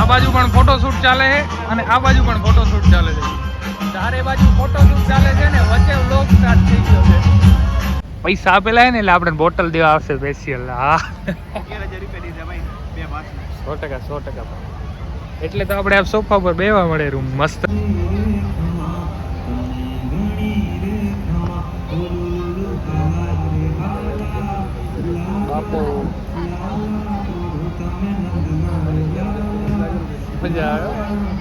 આ બાજુ પણ ફોટોશૂટ ચાલે છે અને આ બાજુ પણ ફોટોશૂટ ચાલે છે. ચારે બાજુ ફોટોશૂટ ચાલે છે ને વચ્ચે વ્લોગ સ્ટાર્ટ થઈ ગયો છે. પૈસા આપેલા ને એટલે આપણે બોટલ દેવા આવશે સ્પેશિયલ હા. સો ટકા સો ટકા. એટલે તો આપણે આ સોફા પર બેવા મળે રૂમ મસ્ત. મજા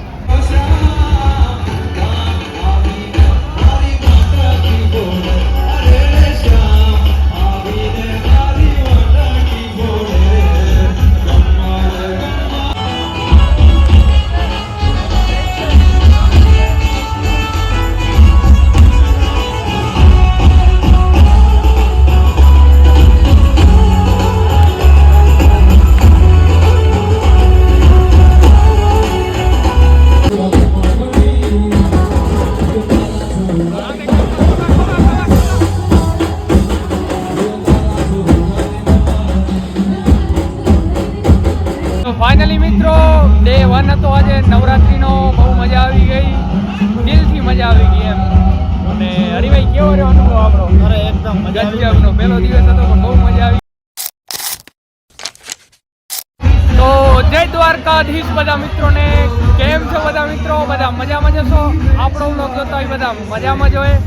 આપણો બ્લોગ જોતા હોય બધા મજામાં જ હોય.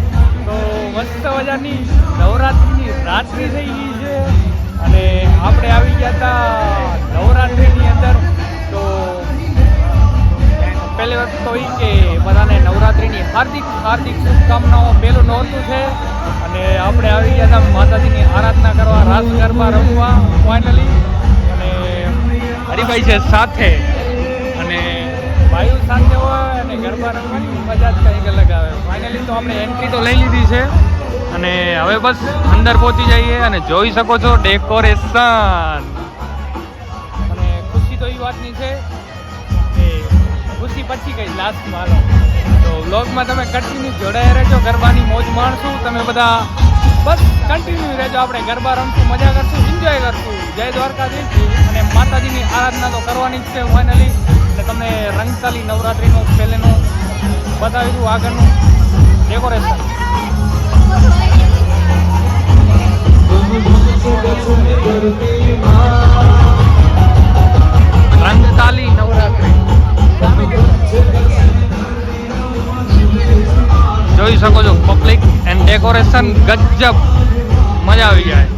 તો મસ્ત મજાની નવરાત્રિની રાત્રિ થઈ ગઈ છે. અને આપણે આવી ગયા હતા નવરાત્રિની અંદર. તો પહેલી વખત તો એ કે બધાને નવરાત્રિની હાર્દિક હાર્દિક શુભકામનાઓ પહેલું નહોતું છે. અને આપણે આવી ગયા હતા માતાજીની આરાધના કરવા, રાસ ગરબા રમવા ફાઇનલી અને હરિભાઈ છે સાથે. અને ભાઈઓ સાથે હોય ગરબા રમવાની મજા જ કંઈક અલગ આવે. ફાઇનલી તો આપણે એન્ટ્રી તો લઈ લીધી છે. અને હવે બસ અંદર પહોંચી જઈએ અને જોઈ શકો છો ડેકોરેશન અને ખુશી તો એ વાતની છે કે ખુશી પછી કઈ લાસ્ટમાં હાલો. તો વ્લોગમાં તમે કન્ટિન્યુ જોડાયા રહેજો, ગરબાની મોજ માણશું. તમે બધા બસ કન્ટિન્યુ રહેજો. આપણે ગરબા રમશું, મજા કરશું એન્જોય કરશું. જય દ્વારકાધીશ અને માતાજીની આરાધના તો કરવાની જ છે ફાઇનલી એટલે તમને રંગતાલી નવરાત્રિનું પહેલેનું બતાવી દઉં આગળનું ડેકોરેશન રંગતાલી નવરાત્રિ. જોઈ શકો છો પબ્લિક એન્ડ ડેકોરેશન ગજબ. મજા આવી જાય.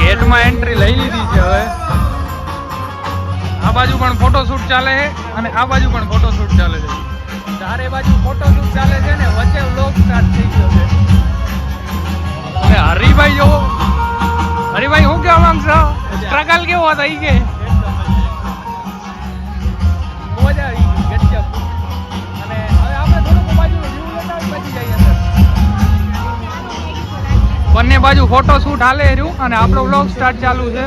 ગેટમાં એન્ટ્રી લઈ લીધી છે હવે. આ બાજુ પણ ફોટોશૂટ ચાલે છે અને આ બાજુ પણ ફોટોશૂટ ચાલે છે. ચારે બાજુ ફોટોશૂટ ચાલે છે ને વચ્ચે વ્લોગ સ્ટાર્ટ થઈ ગયો છે. અને હરિભાઈ જોવો હરિભાઈ હું કેવા માંગશો? સ્ટ્રગલ કેવો હતો ઈ કે? મજા આવી. બંને બાજુ ફોટો શૂટ હાલે રહ્યું અને આપણો બ્લોગ સ્ટાર્ટ ચાલુ છે.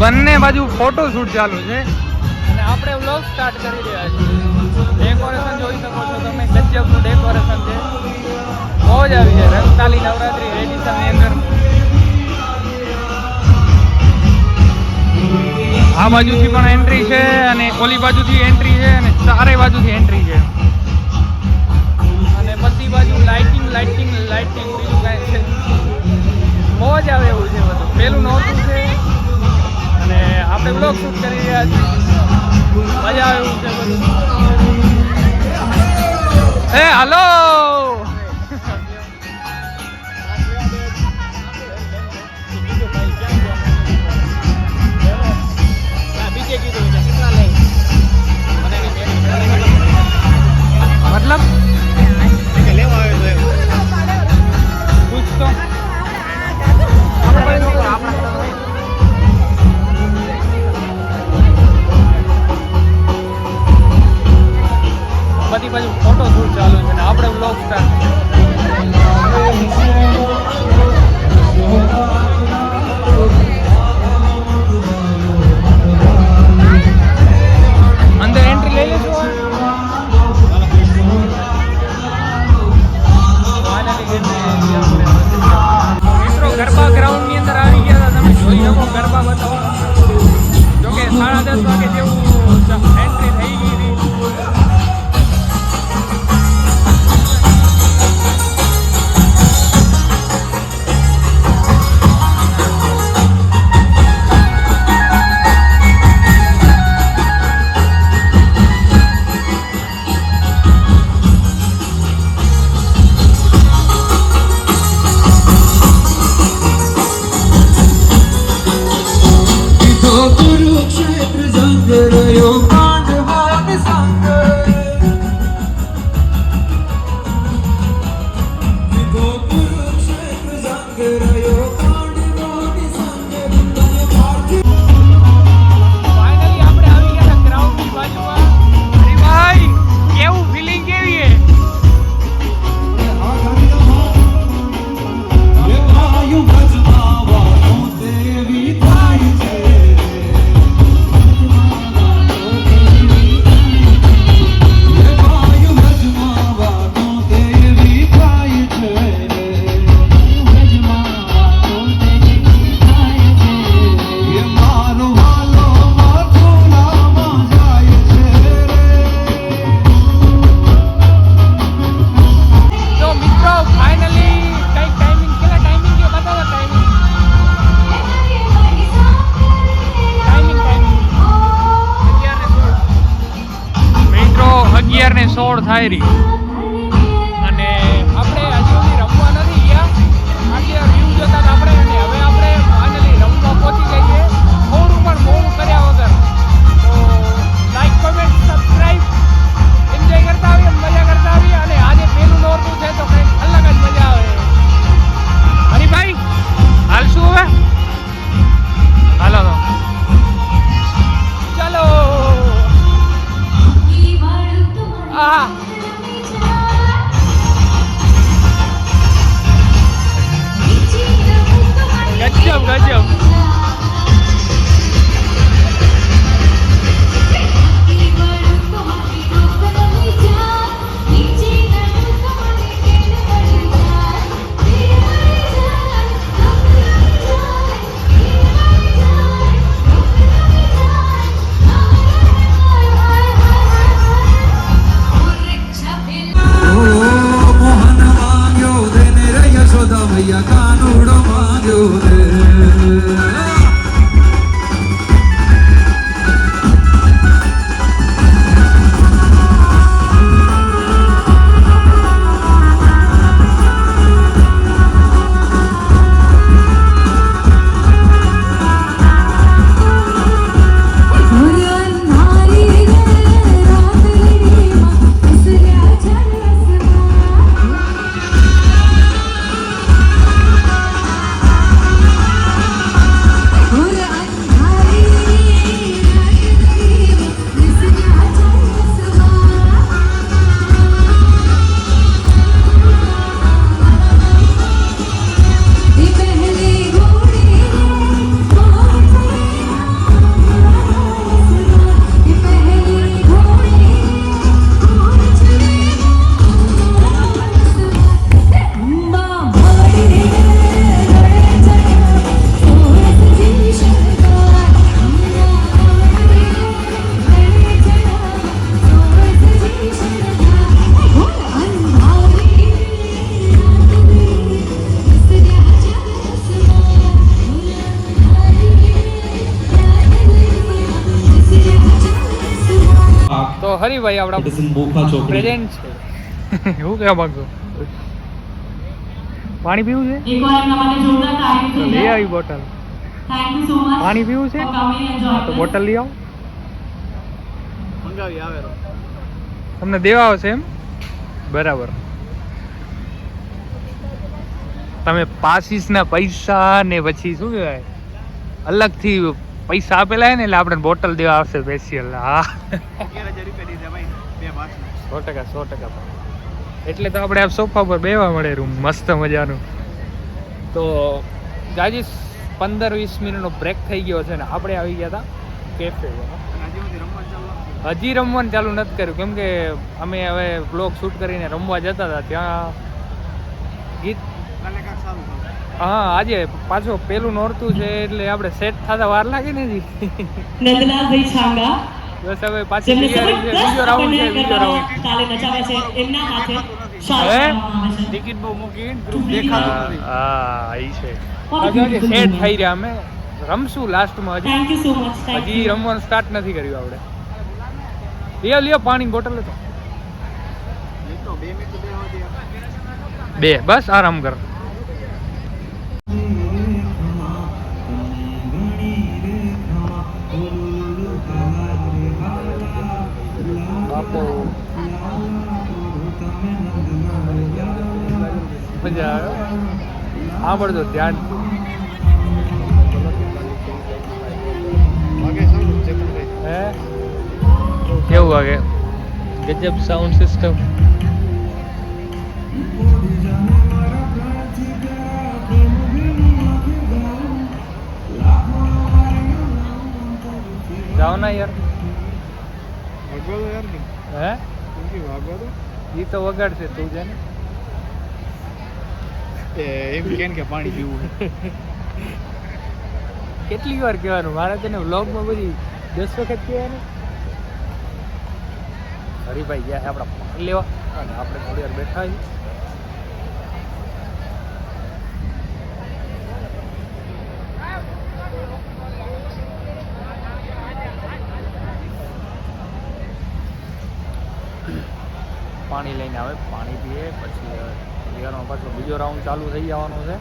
બંને બાજુ ફોટો શૂટ ચાલુ છે. અને આપણે વ્લોગ સ્ટાર્ટ કરી રહ્યા છીએ. ડેકોરેશન જોઈ શકો છો તમે, ગજબનું ડેકોરેશન છે. બહુ જ આવી છે. રંગતાલી નવરાત્રી એડિશનની અંદર. આ બાજુથી પણ એન્ટ્રી છે અને ઓલી બાજુથી એન્ટ્રી છે અને ચારે બાજુથી એન્ટ્રી છે. અને બધી બાજુ લાઇટિંગ લાઇટિંગ લાઇટિંગ બીજું કાંઈ છે મોજ આવે એવું છે બધું. પેલું નહોતું છે. અને આપણે બ્લોગ શૂટ કરી રહ્યા છીએ. મજા આવે એવું છે બધું. એ હાલો મતલબ? બધી બાજુ ફોટો શૂટ ચાલુ છે ને આપણે બ્લોગ સ્ટાર્ટ society. હરીભાઈ આપણા પ્રેઝન્ટ છે. એવું કહેવા માંગુ પાણી પીવું છે? લઈ આવી બોટલ. પાણી પીવું છે? તો બોટલ લઈ આવો. તમને દેવા આવશે એમ? બરાબર. તમે પાસીસના પૈસા ને પછી શું કહેવાય? અલગથી પૈસા આપેલા ને એટલે આપણે બોટલ દેવા આવશે સ્પેશિયલ હા. સો ટકા સો ટકા એટલે તો આપણે આ સોફા પર બેવા મળે રૂમ મસ્ત મજાનું. તો જાજી પંદર વીસ મિનિટનો બ્રેક થઈ ગયો છે ને આપણે આવી ગયા હતા કેફે હજી રમવાનું ચાલુ નથી કર્યું. કેમ કે અમે હવે બ્લોગ શૂટ કરીને રમવા જતા હતા ત્યાં. ગીત હા, આજે પાછો પેલું નોરતું છે એટલે આપણે સેટ થતા વાર લાગે ને જી નંદલાલભાઈ છાંગા. બસ હવે પાછી બીજો રાઉન્ડ છે બીજો રાઉન્ડ. તાલે નચાવે છે એમના હાથે શાલ હે? આવે છે. ટિકિટ બહુ મૂકી હા હા ઈ છે. સેટ થઈ રહ્યા અમે. રમશું લાસ્ટમાં હજી. થેન્ક યુ સો મચ હજી યુ રમવાનું સ્ટાર્ટ નથી કર્યું આપણે લ્યો લ્યો પાણી બોટલ તો બે મિનિટ બે હોતી બે બસ આરામ કર. મજા આવે સાંભળજો ધ્યાન વાગે સારું છે પણ હે કેવું વાગે ગજબ સાઉન્ડ સિસ્ટમ જાઓ ના યાર વાગવા દો યાર નહીં હે કેમ વાગવા દો ઈ તો વગાડશે તું છે ને એ એમ કેન કે પાણી પીવું કેટલી વાર કહેવાનું? મારે તને વ્લોગમાં બધી દસ વખત કહેવાનું. હરીભાઈ ગયા આપણા પાક લેવા. અને આપણે થોડી વાર બેઠા છીએ. પાણી લઈને આવે, પાણી પીએ, પછી બિહારમાં પાછો બીજો રાઉન્ડ ચાલુ થઈ જવાનો છે.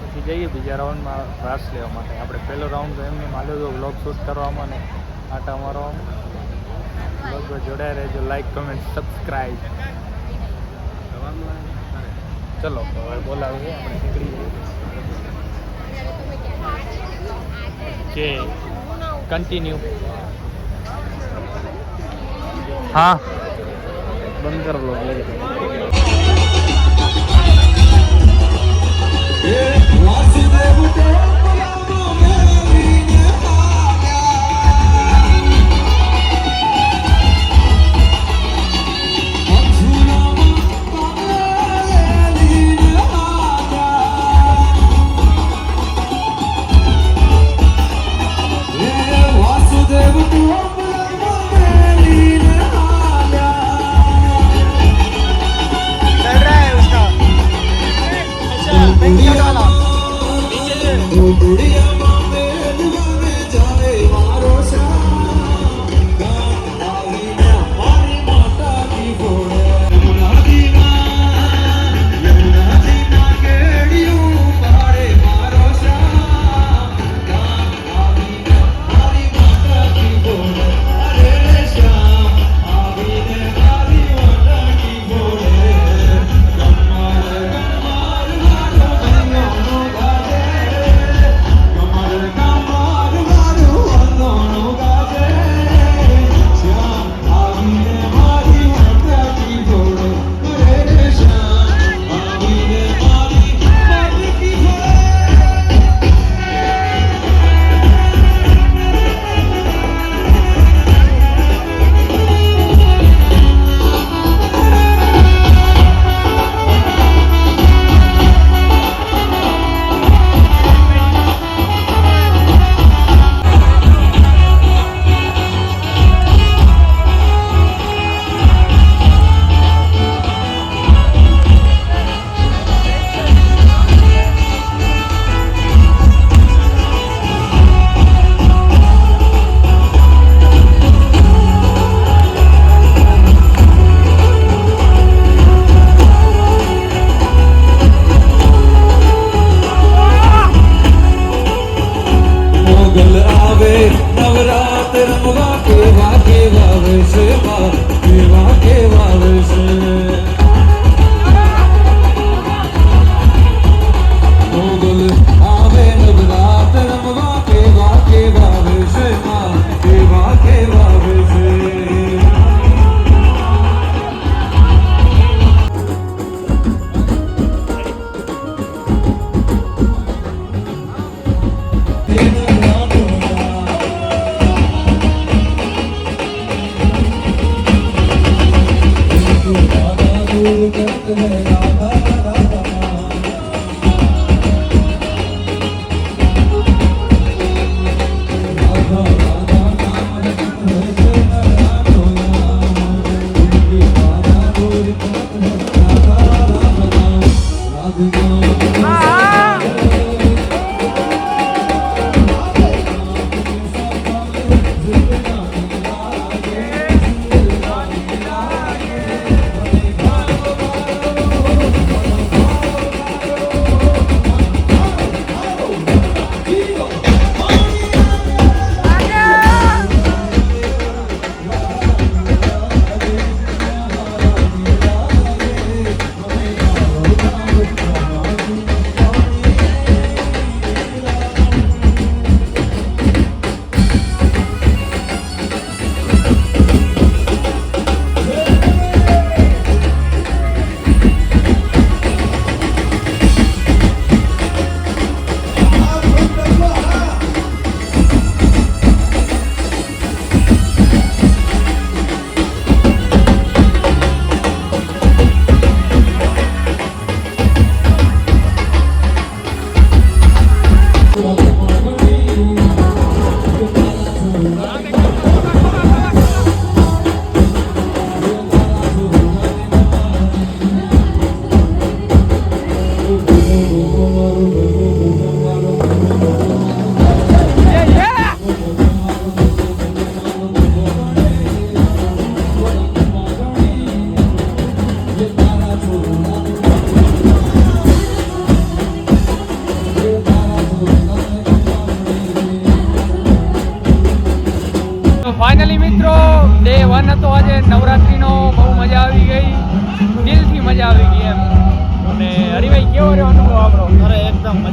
પછી જઈએ બીજા રાઉન્ડમાં રાસ લેવા માટે. આપણે પહેલો રાઉન્ડ તો એમને માલ્યો હતો બ્લોગ શૂટ કરવામાં ને આટા મારવામાં. બ્લોગ જોડાઈ રહેજો. લાઈક કમેન્ટ સબસ્ક્રાઈબ ચલો હવે બોલાવીએ આપણે નીકળી કે કન્ટિન્યુ હા. બંધ કરો લો વાસુદેવ તો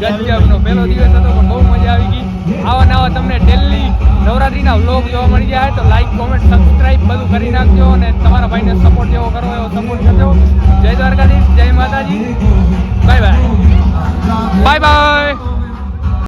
ગાંધીધામનો પહેલો દિવસ હતો, પણ બહુ મજા આવી ગઈ. આવા નવા તમને ડેલી નવરાત્રિના વ્લોગ જોવા મળી જાય તો લાઈક કોમેન્ટ સબસ્ક્રાઈબ બધું કરી નાખજો અને તમારા ભાઈને સપોર્ટ જેવો કરો એવો સપોર્ટ કરજો. જય દ્વારકાધીશ, જય માતાજી. Bye bye bye bye